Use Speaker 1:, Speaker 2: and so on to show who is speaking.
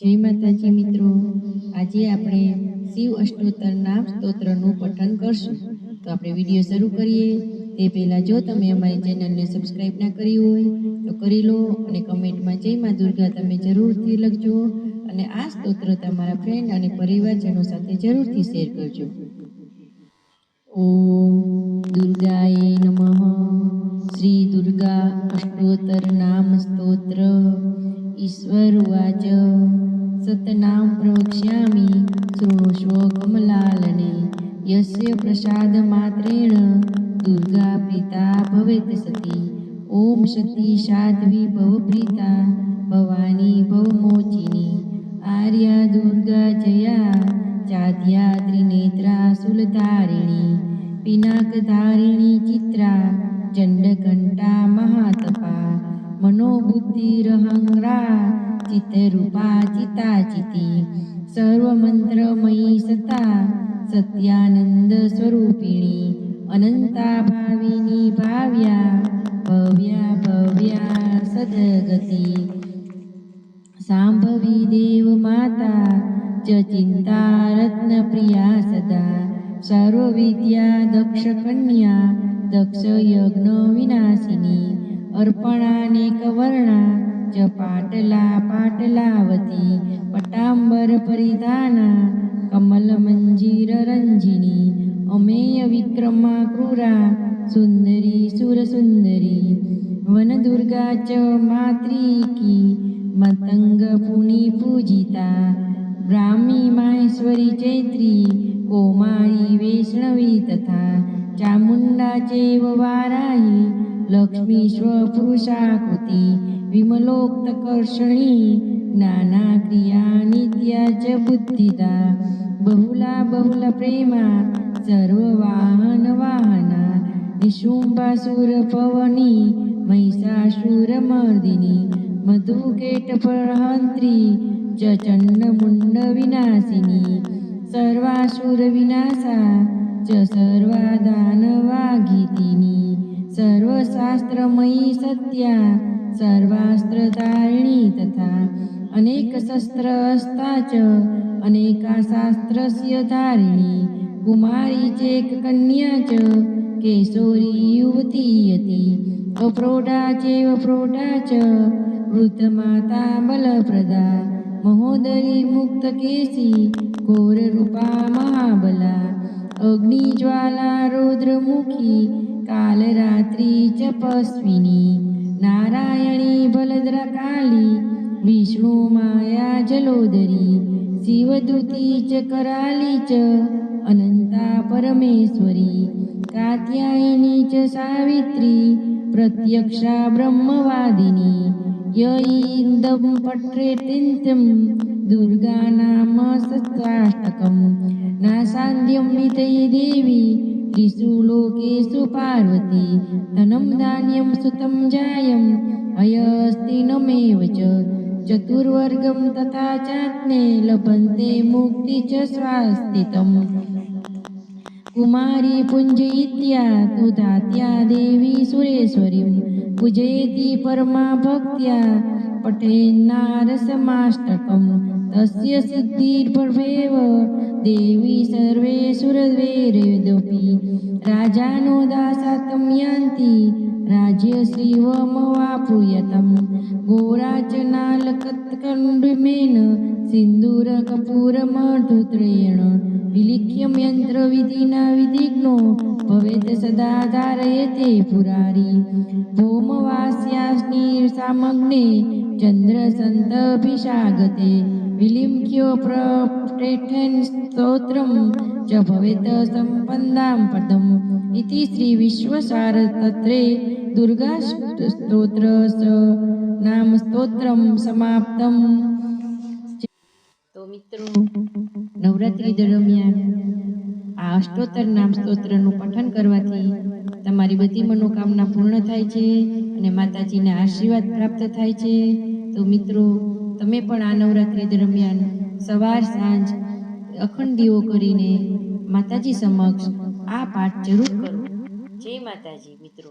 Speaker 1: જય માતાજી મિત્રો આજે આપણે શિવ અષ્ટોત્તર નામ સ્તોત્રનું પઠન કરશું. તો આપણે વીડિયો શરૂ કરીએ. તે પહેલાં જો તમે અમારી ચેનલને સબસ્ક્રાઈબ ના કરી હોય તો કરી લો અને કમેન્ટમાં જય મા દુર્ગા તમે જરૂરથી લખજો અને આ સ્તોત્ર તમારા ફ્રેન્ડ અને પરિવારજનો સાથે જરૂરથી શેર કરજો. ઓમ દુર્ગાએ નમઃ. શ્રી દુર્ગા અષ્ટોત્તર માત્રેણ દુર્ગા પ્રીતા ભવેત સતી ઓમ સતી સાધ્વી ભવપ્રીતા ભવાની ભવમોચિની આર્યા દુર્ગા જયા ચાદ્યા ત્રિનેત્રા સુલધારિણી પિનાકધારિણી ચિત્રા ચંડઘંટા મહાતપા મનોબુદ્ધિરહંગ્રા ચિત્તરૂપા ચિતાચિતી સર્વમંત્રમયી સતા સત્યાનંદ સ્વરૂપિણી અનંતા ભાવિની ભાવ્યા, ભવ્યા ભવ્યા સદગતિ. સાંભવી દેવ માતા ચિંતા રત્નપ્રિયા સદા. સર્વવિદ્યા દક્ષ કન્યા, દક્ષ યજ્ઞ વિનાશિની. અર્પણાનેક વર્ણા ચ પાટલા પાટલાવતી. पटाम्बरपरिधाना कमलमञ्जीररञ्जिनी कमलमञ्जीरञ्जिनी अमेय विक्रमाकुरा सुन्दरि वनदुर्गा च मातृकी मतङ्गपुणिपूजिता ब्राह्मी माहेश्वरी चैत्री कोमारी वैष्णवी तथा चामुण्डा चैव वाराही लक्ष्मीश्वपुरुषाकृति विमलोक्तकर्षणी नाना क्रिया प्रियाच बुद्धिदा बहुला बहुल प्रेमा सर्व वाहन वाहना निशुंभासूर पवनी महिषासूरमर्दिनी मधुकेटपहन्त्री चण्डमुण्डविनाशिनी सर्वासुरविनाशा च सर्वा दानवाघितिनी सर्वशास्त्रमयी सत्या सर्वास्त्रधारिणी तथा અનેક શસ્ત્રહસ્તા ચ અનેકા શાસ્ત્રસ્ય ધારિણી કુમારી ચેક કન્યા ચ કેશોરી યુવતી યતી અપ્રોઢા ચેવ પ્રોઢા ચ વૃદ્ધમાતા બલપ્રદા મહોદરી મુક્તકેશી ઘોરરૂપા મહાબલા અગ્નિજ્વાલા રૌદ્રમુખી કાલરાત્રી ચ પસ્વિની નારાયણી બલદ્રકાલી विष्णु माया जलोदरी शिवदूती च कराली च अनन्ता परमेश्वरी कात्यायिनी च सावित्री प्रत्यक्षा ब्रह्मवादिनी य इन्दं पठ्रेत्यन्तं दुर्गा नाम पट्रेतित्यं नासान्द्यं नासान्ध्यमितये देवी त्रिषु लोकेषु पार्वती धनं धान्यं सुतं जायम् अयस्तिनमेव च। चतुर्वर्गं तथा चात्ने लभन्ते मुक्ति च स्वास्थितम् कुमारी पुञ्जयित्या तु धात्या देवी सुरेश्वरीं पूजयति परमा भक्त्या पठेन्नारसमाष्टकं तस्य सिद्धिर्भवेव देवी सर्वे सर्वेश्वरद्वैरेदपि राजानो दासातं यान्ति राज्यश्रीवमवाप्नुयतं गोराचनालकत्कण्डमेन सिन्दूरकपूरमधुत्रेण विलिख्यं यन्त्रविधिना विधिग्नो भवेत् सदा धारयते पुरारी. भौमवास्यास्निर्सामग्ने चन्द्रसन्तभिषागते विलिख्यो प्रटेठन् स्तोत्रं च भवेत् सम्पन्दां पदम्. इति श्रीविश्वसारतत्रे दुर्गास्तोत्र नाम स्तोत्रं समाप्तम् તો મિત્રો નવરાત્રિ દરમિયાન આ અષ્ટોત્તર નામ સ્તોત્રનું પઠન કરવાથી તમારી બધી મનોકામના પૂર્ણ થાય છે અને માતાજીના આશીર્વાદ પ્રાપ્ત થાય છે તો મિત્રો તમે પણ આ નવરાત્રિ દરમિયાન સવાર સાંજ અખંડ દીવો કરીને માતાજી સમક્ષ આ પાઠ જરૂર કરો. જય માતાજી મિત્રો.